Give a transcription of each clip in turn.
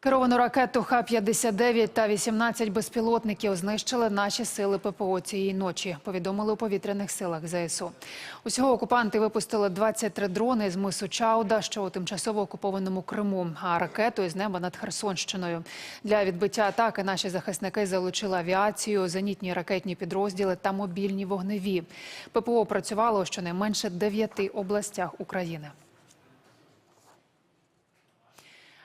Керовану ракету Х-59 та 18 безпілотників знищили наші сили ППО цієї ночі, повідомили у повітряних силах ЗСУ. Усього окупанти випустили 23 дрони з мису Чауда, що у тимчасово окупованому Криму, а ракету із неба над Херсонщиною. Для відбиття атаки наші захисники залучили авіацію, зенітні ракетні підрозділи та мобільні вогневі. ППО працювало щонайменше дев'яти областях України.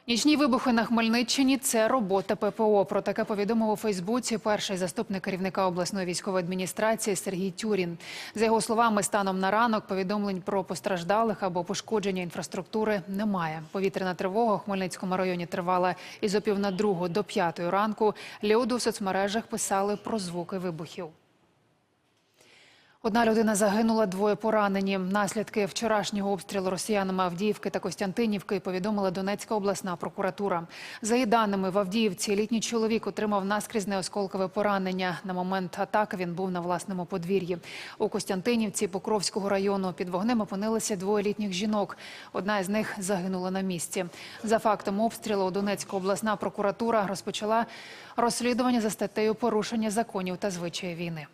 Нічні вибухи на Хмельниччині це робота ППО. Про таке повідомив у Фейсбуці перший заступник керівника обласної військової адміністрації Сергій Тюрін. За його словами, станом на ранок повідомлень про постраждалих або пошкодження інфраструктури немає. Повітряна тривога у Хмельницькому районі тривала із опів на другу до п'ятої ранку. Люди у соцмережах писали про звуки вибухів. Одна людина загинула, двоє поранені. Наслідки вчорашнього обстрілу росіянами Авдіївки та Костянтинівки повідомила Донецька обласна прокуратура. За її даними, в Авдіївці літній чоловік отримав наскрізне осколкове поранення. На момент атаки він був на власному подвір'ї. У Костянтинівці Покровського району під вогнем опинилися двоє літніх жінок. Одна із них загинула на місці. За фактом обстрілу Донецька обласна прокуратура розпочала розслідування за статтею порушення законів та звичаї війни.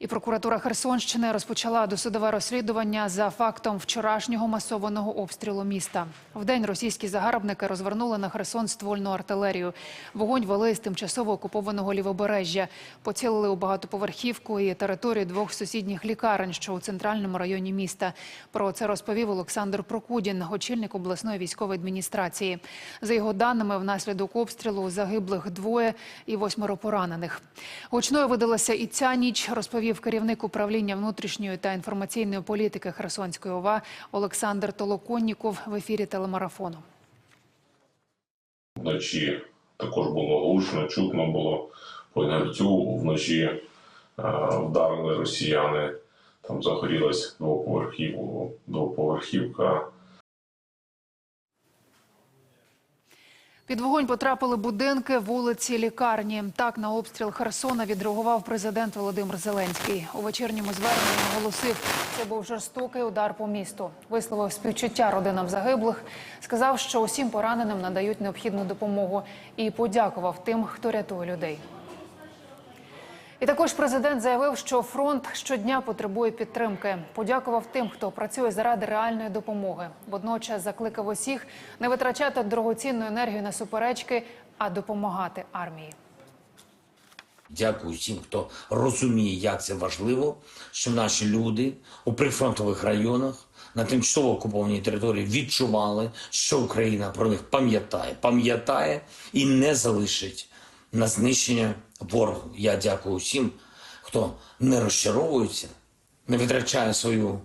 І прокуратура Херсонщини розпочала досудове розслідування за фактом вчорашнього масованого обстрілу міста. Вдень російські загарбники розвернули на Херсон ствольну артилерію. Вогонь вели з тимчасово окупованого лівобережжя. Поцілили у багатоповерхівку і територію двох сусідніх лікарень, що у центральному районі міста. Про це розповів Олександр Прокудін, очільник обласної військової адміністрації. За його даними, внаслідок обстрілу загиблих двоє і восьмеро поранених. Гучною видалася і ця ніч, розповів керівник управління внутрішньої та інформаційної політики Херсонської ОВА Олександр Толоконніков в ефірі телемарафону. Вночі також було гучно, чутно було по гравцю. Вночі е, вдарили росіяни. Там загорілась двоповерхів, двоповерхівка. Під вогонь потрапили будинки, вулиці, лікарні. Так на обстріл Херсона відреагував президент Володимир Зеленський. У вечірньому зверненні наголосив, це був жорстокий удар по місту. Висловив співчуття родинам загиблих, сказав, що усім пораненим надають необхідну допомогу і подякував тим, хто рятує людей. І також президент заявив, що фронт щодня потребує підтримки. Подякував тим, хто працює заради реальної допомоги. Водночас закликав усіх не витрачати дорогоцінну енергію на суперечки, а допомагати армії. Дякую всім, хто розуміє, як це важливо, що наші люди у прифронтових районах на тимчасово окупованій території відчували, що Україна про них пам'ятає, пам'ятає і не залишить на знищення ворогу. Я дякую всім, хто не розчаровується, не витрачає свою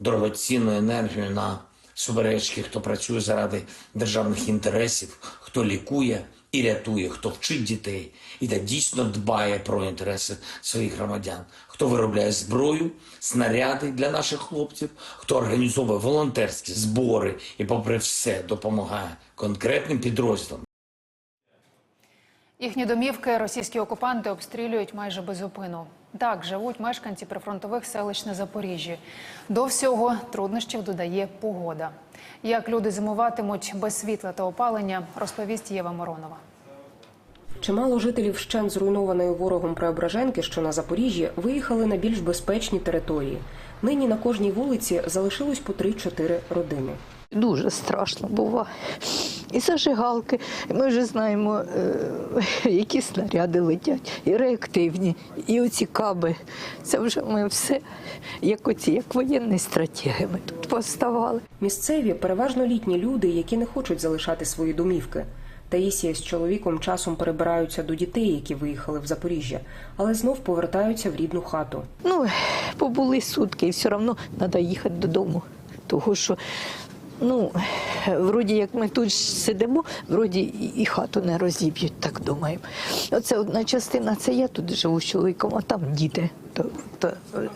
дорогоцінну енергію на суперечки, хто працює заради державних інтересів, хто лікує і рятує, хто вчить дітей і та дійсно дбає про інтереси своїх громадян, хто виробляє зброю, снаряди для наших хлопців, хто організовує волонтерські збори і, попри все, допомагає конкретним підрозділам. Їхні домівки російські окупанти обстрілюють майже без зупину. Так живуть мешканці прифронтових селищ на Запоріжжі. До всього труднощів додає погода. Як люди зимуватимуть без світла та опалення, розповість Єва Моронова. Чимало жителів щен зруйнованої ворогом Преображенки, що на Запоріжжі, виїхали на більш безпечні території. Нині на кожній вулиці залишилось по 3-4 родини. Дуже страшно буває. І зажигалки. Ми вже знаємо, е, які снаряди летять, і реактивні, і оці каби. Це вже ми все, як оці, як воєнні стратеги. Ми тут поставали. Місцеві переважно літні люди, які не хочуть залишати свої домівки. Таїсія з чоловіком часом перебираються до дітей, які виїхали в Запоріжжя, але знов повертаються в рідну хату. Ну, побули сутки, і все одно треба їхати додому. Того що, ну, вроді як ми тут сидимо, вроді і- хату не розіб'ють, так думаємо. Оце одна частина, це я тут живу з чоловіком, а там діти. То, то,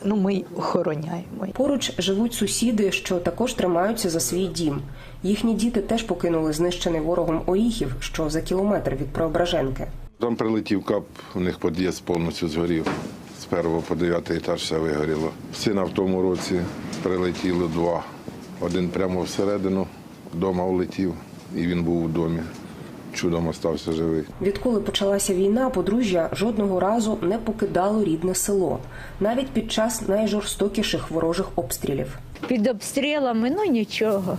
ну, ми й охороняємо. Поруч живуть сусіди, що також тримаються за свій дім. Їхні діти теж покинули знищений ворогом Оїхів, що за кілометр від Преображенки. Там прилетів кап, у них під'їзд повністю згорів. З першого по дев'ятий етаж все вигоріло. Сина в тому році прилетіло два. Один прямо всередину, вдома влетів. і він був у домі. Чудом остався живий. Відколи почалася війна, подружжя жодного разу не покидало рідне село, навіть під час найжорстокіших ворожих обстрілів. Під обстрілами, ну нічого.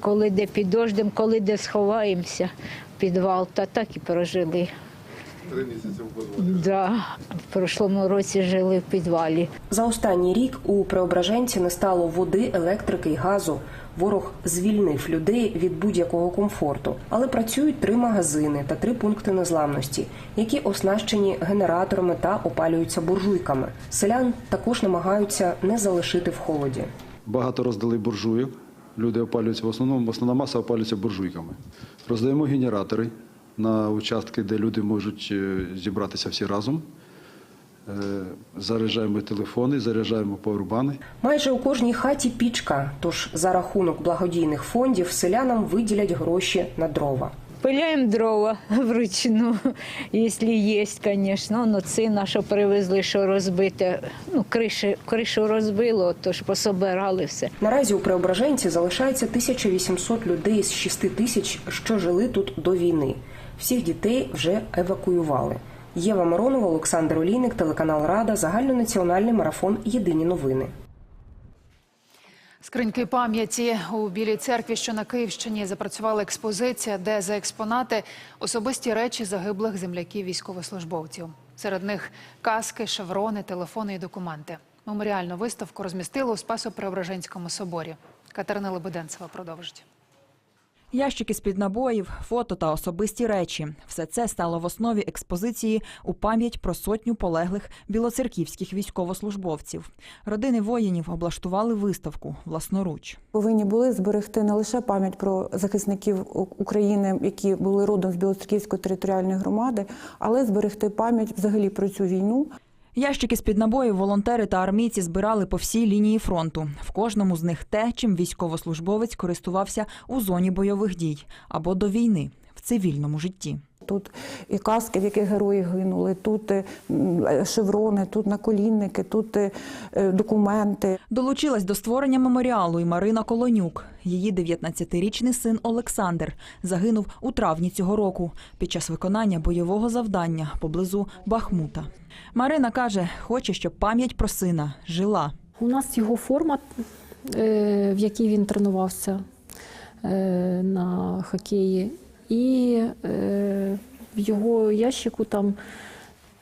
Коли де під дождем, коли де сховаємося, підвал, та так і прожили. Три місяці в Да, в прошлому році жили в підвалі. За останній рік у Преображенці не стало води, електрики й газу. Ворог звільнив людей від будь-якого комфорту, але працюють три магазини та три пункти незламності, які оснащені генераторами та опалюються буржуйками. Селян також намагаються не залишити в холоді. Багато роздали буржуїв. Люди опалюються в основному, основна маса опалюється буржуйками. Роздаємо генератори на участки, де люди можуть е, зібратися всі разом. Е, Заряджаємо телефони, заряджаємо пауербани. Майже у кожній хаті пічка, тож за рахунок благодійних фондів селянам виділять гроші на дрова. Пиляємо дрова вручну, якщо є, звісно. Ну, це наше привезли, що розбите. Ну, криші, кришу розбило, тож пособирали все. Наразі у Преображенці залишається 1800 людей з 6 тисяч, що жили тут до війни. Всіх дітей вже евакуювали. Єва Моронова, Олександр Олійник, телеканал Рада, загальнонаціональний марафон Єдині новини. Скриньки пам'яті у Білій церкві, що на Київщині, запрацювала експозиція, де за експонати особисті речі загиблих земляків військовослужбовців. Серед них каски, шеврони, телефони і документи. Меморіальну виставку розмістили у Спасо-Преображенському соборі. Катерина Лебеденцева продовжить. Ящики з-під набоїв, фото та особисті речі – все це стало в основі експозиції у пам'ять про сотню полеглих білоцерківських військовослужбовців. Родини воїнів облаштували виставку власноруч. повинні були зберегти не лише пам'ять про захисників України, які були родом з Білоцерківської територіальної громади, але зберегти пам'ять взагалі про цю війну. Ящики з-під набоїв волонтери та армійці збирали по всій лінії фронту. В кожному з них те, чим військовослужбовець користувався у зоні бойових дій або до війни в цивільному житті. Тут і каски, в яких герої гинули, тут е, шеврони, тут наколінники, тут е, е, документи. Долучилась до створення меморіалу і Марина Колонюк. Її 19-річний син Олександр загинув у травні цього року під час виконання бойового завдання поблизу Бахмута. Марина каже, хоче, щоб пам'ять про сина жила. У нас його форма, в якій він тренувався на хокеї, і е, в його ящику там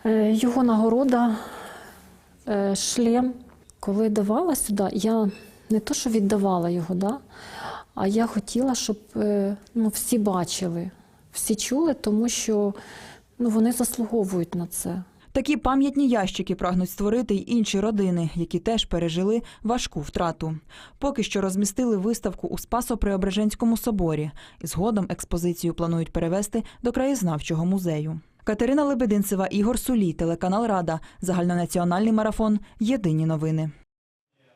е, його нагорода, е, шлем. Коли давала сюди, я не то, що віддавала його, да, а я хотіла, щоб ну, всі бачили, всі чули, тому що ну, вони заслуговують на це. Такі пам'ятні ящики прагнуть створити й інші родини, які теж пережили важку втрату. Поки що розмістили виставку у Спасо-Преображенському соборі. Згодом експозицію планують перевести до краєзнавчого музею. Катерина Лебединцева, Ігор Сулій, телеканал Рада, загальнонаціональний марафон. Єдині новини.